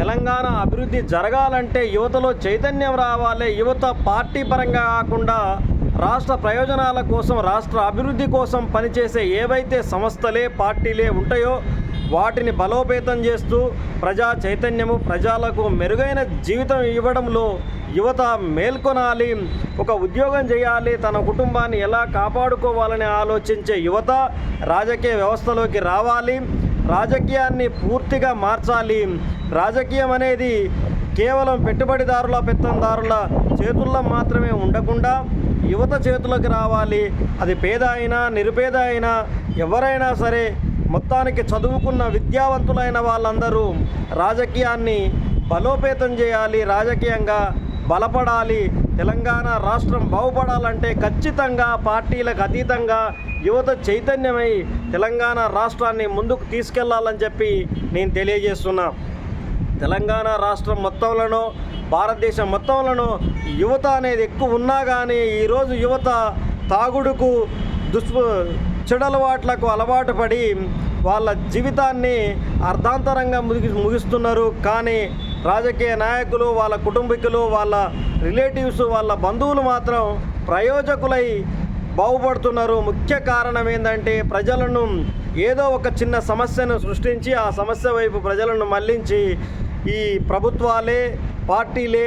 తెలంగాణ అభివృద్ధి జరగాలంటే యువతలో చైతన్యం రావాలి. యువత పార్టీ పరంగా కాకుండా రాష్ట్ర ప్రయోజనాల కోసం రాష్ట్ర అభివృద్ధి కోసం పనిచేసే ఏవైతే సంస్థలే పార్టీలే ఉంటాయో వాటిని బలోపేతం చేస్తూ ప్రజా చైతన్యము ప్రజలకు మెరుగైన జీవితం ఇవ్వడంలో యువత మేల్కొనాలి. ఒక ఉద్యోగం చేయాలి. తన కుటుంబాన్ని ఎలా కాపాడుకోవాలని ఆలోచించే యువత రాజకీయ వ్యవస్థలోకి రావాలి. రాజకీయాన్ని పూర్తిగా మార్చాలి. రాజకీయం అనేది కేవలం పెట్టుబడిదారుల పెత్తందారుల చేతుల్లో మాత్రమే ఉండకుండా యువత చేతులకు రావాలి. అది పేద అయినా నిరుపేద అయినా ఎవరైనా సరే మొత్తానికి చదువుకున్న విద్యావంతులైన వాళ్ళందరూ రాజకీయాన్ని బలోపేతం చేయాలి. రాజకీయంగా బలపడాలి. తెలంగాణ రాష్ట్రం బాగుపడాలంటే ఖచ్చితంగా పార్టీలకు అతీతంగా యువత చైతన్యమై తెలంగాణ రాష్ట్రాన్ని ముందుకు తీసుకెళ్ళాలని చెప్పి నేను తెలియజేస్తున్నా. తెలంగాణ రాష్ట్రం మొత్తంలోనూ భారతదేశం మొత్తంలోనూ యువత అనేది ఎక్కువ ఉన్నా కానీ ఈరోజు యువత తాగుడుకు దుష్పు చెడలవాట్లకు అలవాటు పడి వాళ్ళ జీవితాన్ని అర్ధాంతరంగా ముగి ముగిస్తున్నారు. కానీ రాజకీయ నాయకులు వాళ్ళ కుటుంబీకులు వాళ్ళ రిలేటివ్స్ వాళ్ళ బంధువులు మాత్రం ప్రయోజకులై బాగుపడుతున్నారు. ముఖ్య కారణం ఏంటంటే ప్రజలను ఏదో ఒక చిన్న సమస్యను సృష్టించి ఆ సమస్య వైపు ప్రజలను మళ్ళించి ఈ ప్రభుత్వాలే పార్టీలే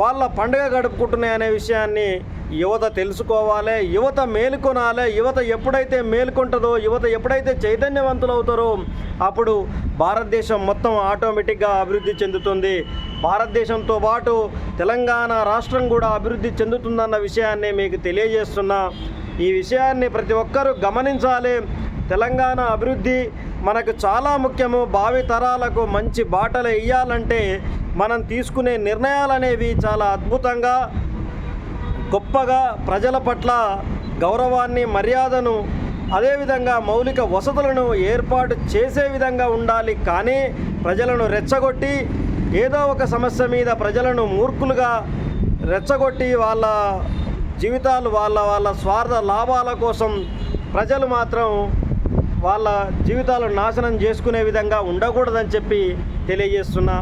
వాళ్ళ పండుగ గడుపుకుంటున్నాయనే విషయాన్ని యువత తెలుసుకోవాలి యువత మేలుకొనాలి యువత ఎప్పుడైతే మేలుకుంటుందో యువత ఎప్పుడైతే చైతన్యవంతులు అవుతారో అప్పుడు భారతదేశం మొత్తం ఆటోమేటిక్గా అభివృద్ధి చెందుతుంది. భారతదేశంతో పాటు తెలంగాణ రాష్ట్రం కూడా అభివృద్ధి చెందుతుందన్న విషయాన్ని మీకు తెలియజేస్తున్నా. ఈ విషయాన్ని ప్రతి ఒక్కరూ గమనించాలి. తెలంగాణ అభివృద్ధి మనకు చాలా ముఖ్యము. భావి తరాలకు మంచి బాటలు వేయాలంటే మనం తీసుకునే నిర్ణయాలు అనేవి చాలా అద్భుతంగా గొప్పగా ప్రజల పట్ల గౌరవాన్ని మర్యాదను అదేవిధంగా మౌలిక వసతులను ఏర్పాటు చేసే విధంగా ఉండాలి. కానీ ప్రజలను రెచ్చగొట్టి ఏదో ఒక సమస్య మీద ప్రజలను మూర్ఖులుగా రెచ్చగొట్టి వాళ్ళ జీవితాలు వాళ్ళ వాళ్ళ స్వార్థ లాభాల కోసం ప్రజలు మాత్రం వాళ్ళ జీవితాలను నాశనం చేసుకునే విధంగా ఉండకూడదని చెప్పి తెలియజేస్తున్నా.